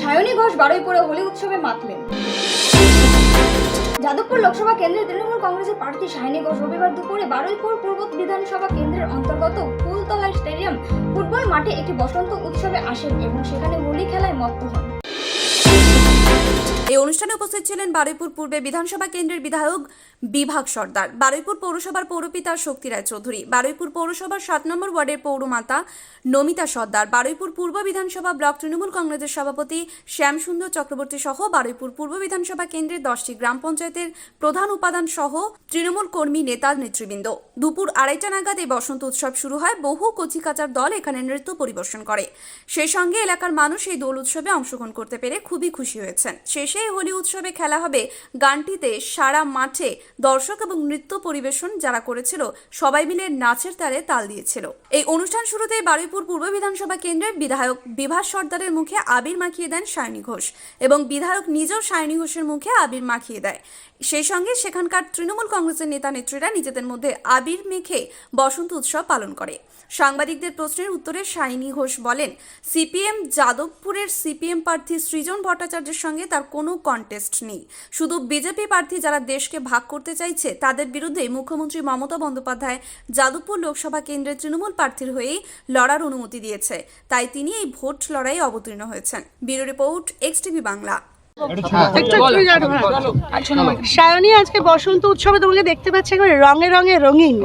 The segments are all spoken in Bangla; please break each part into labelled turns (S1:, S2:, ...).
S1: সায়নী ঘোষ বারুইপুরে হোলি উৎসবে মাতলেন। যাদবপুর লোকসভা কেন্দ্রের তৃণমূল কংগ্রেসের প্রার্থী সায়নী ঘোষ রবিবার দুপুরে বারুইপুর পূর্ব বিধানসভা কেন্দ্রের অন্তর্গত ফুলতলা স্টেডিয়াম ফুটবল মাঠে একটি বসন্ত উৎসবে আসেন এবং সেখানে হোলি খেলায় মত্ত হন।
S2: এই অনুষ্ঠানে উপস্থিত ছিলেন বারুইপুর পূর্বে বিধানসভা কেন্দ্রের বিধায়ক বিভাগ সর্দার, বারুইপুর পৌরসভার পৌরপিতা শক্তি রায় চৌধুরী, বারুইপুর পৌরসভার সাত নম্বর ওয়ার্ডের পৌরমাতা নমিতা সর্দার, বারুইপুর পূর্ব বিধানসভা ব্লক তৃণমূল কংগ্রেসের সভাপতি শ্যামসুন্দর চক্রবর্তী সহ বারুইপুর পূর্ব বিধানসভা কেন্দ্রের দশটি গ্রাম পঞ্চায়েতের প্রধান উপাদান সহ তৃণমূল কর্মী নেতা নেতৃবৃন্দ। দুপুর আড়াইটা নাগাদ এই বসন্ত উৎসব শুরু হয়। বহু কচিকাচার দল এখানে নৃত্য পরিবেশন করে। সেই সঙ্গে এলাকার মানুষ এই দোল উৎসবে অংশগ্রহণ করতে পেরে খুবই খুশি হয়েছেন। শেষে এই হোলি উৎসবে খেলা হবে। গানটিতে সারা মাঠে দর্শক এবং নৃত্য পরিবেশন যারা করেছিল, সবাই মিলে নাচের তালে তাল দিয়েছিল। এই অনুষ্ঠান শুরুতে বারুইপুর পূর্ব বিধানসভা কেন্দ্রের বিধায়ক বিভাস সর্দারের মুখে আবির মাখিয়ে দেন সায়নী ঘোষ এবং বিধায়ক নিজেও সায়নী ঘোষের মুখে আবির মাখিয়ে দেয়। সেই সঙ্গে সেখানকার তৃণমূল কংগ্রেসের নেতা নেত্রীরা নিজেদের মধ্যে আবির মেখে বসন্ত উৎসব পালন করে। সাংবাদিকদের প্রশ্নের উত্তরে সাইনী ঘোষ বলেন, সিপিএম যাদবপুরের সিপিএম প্রার্থী সৃজন ভট্টাচার্যের সঙ্গে তার কোনো কন্টেস্ট নেই। শুধু বিজেপি প্রার্থী যারা দেশকে ভাগ করতে চাইছে, তাদের বিরুদ্ধে মুখ্যমন্ত্রী মমতা বন্দ্যোপাধ্যায় যাদবপুর লোকসভা কেন্দ্রের তৃণমূল প্রার্থীর হয়েই লড়ার অনুমতি দিয়েছে। তাই তিনি এই ভোট লড়াইয়ে অবতীর্ণ হয়েছেন। Bureau report X Bangla.
S3: হ্যাঁ। সায়নী আজকে বসন্ত উৎসবে তোমাকে দেখতে পাচ্ছি একেবারে রঙে রঙে রঙিন।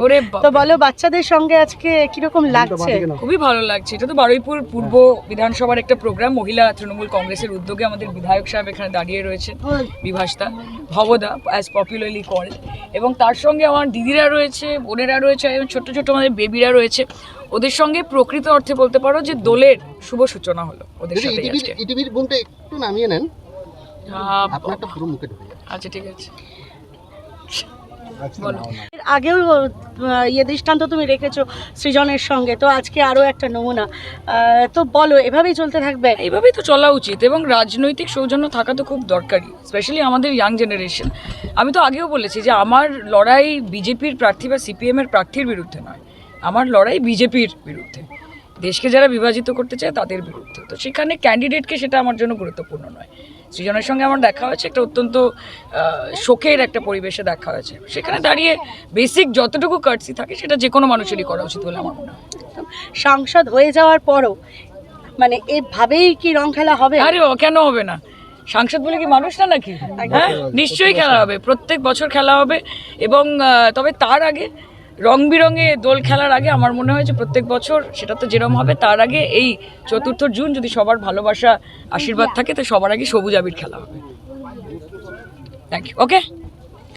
S3: তো বলো বাচ্চাদের সঙ্গে আজকে কীরকম লাগছে?
S4: খুবই ভালো লাগছে। এটা তো বারুইপুর পূর্ব বিধানসভার একটা প্রোগ্রাম মহিলা তৃণমূল কংগ্রেসের উদ্যোগে আমাদের বিধায়ক সাহেব এখানে দাঁড়িয়ে রয়েছে বিভাসদা ভবদা অ্যাজ পপুলারলি কল এবং তার সঙ্গে আমার দিদিরা রয়েছে বোনেরা রয়েছে এবং ছোট্ট ছোট্ট আমাদের বেবিরা রয়েছে। ওদের সঙ্গে প্রকৃত অর্থে বলতে পারো যে দোলের শুভ সূচনা হলো ওদের সাথে
S5: ইটিভির বোনটা একটু নামিয়ে নেন আপনারটা পুরো মুখে ঢুকে যাবে
S4: আচ্ছা ঠিক আছে। বলো
S3: আগেও ইয়ে দৃষ্টান্ত তুমি রেখেছো সৃজনের সঙ্গে তো আজকে আরও একটা নমুনা। তো বলো এভাবেই চলতে থাকবে?
S4: এইভাবেই তো চলা উচিত এবং রাজনৈতিক সৌজন্য থাকা তো খুব দরকারি স্পেশালি আমাদের ইয়াং জেনারেশন আমি তো আগেও বলেছি যে আমার লড়াই বিজেপির প্রার্থী বা সিপিএমের প্রার্থীর বিরুদ্ধে নয় আমার লড়াই বিজেপির বিরুদ্ধে। দেশকে যারা বিভাজিত করতে চায় তাদের বিরুদ্ধে। তো সেখানে ক্যান্ডিডেটকে সেটা আমার জন্য গুরুত্বপূর্ণ নয়। সৃজনের সঙ্গে আমার দেখা হয়েছে একটা অত্যন্ত শোকের একটা পরিবেশে দেখা হয়েছে। সেখানে দাঁড়িয়ে বেসিক যতটুকু কার্সি থাকে সেটা যে কোনো মানুষেরই করা উচিত বলে আমার মনে হয়।
S3: সাংসদ হয়ে যাওয়ার পরও মানে এভাবেই কি রং খেলা হবে?
S4: আরে ও কেন হবে না? সাংসদ বলে কি মানুষ না নাকি? হ্যাঁ নিশ্চয়ই খেলা হবে। প্রত্যেক বছর খেলা হবে এবং তবে তার আগে রং বিরঙে দোল খেলার আগে আমার মনে হয় যে প্রত্যেক বছর সেটা তো যেরম হবে, তার আগে এই চতুর্থ জুন যদি সবার ভালোবাসা, আশীর্বাদ থাকে, তো সবার আগে সবুজ আবির খেলা হবে। Thank you okay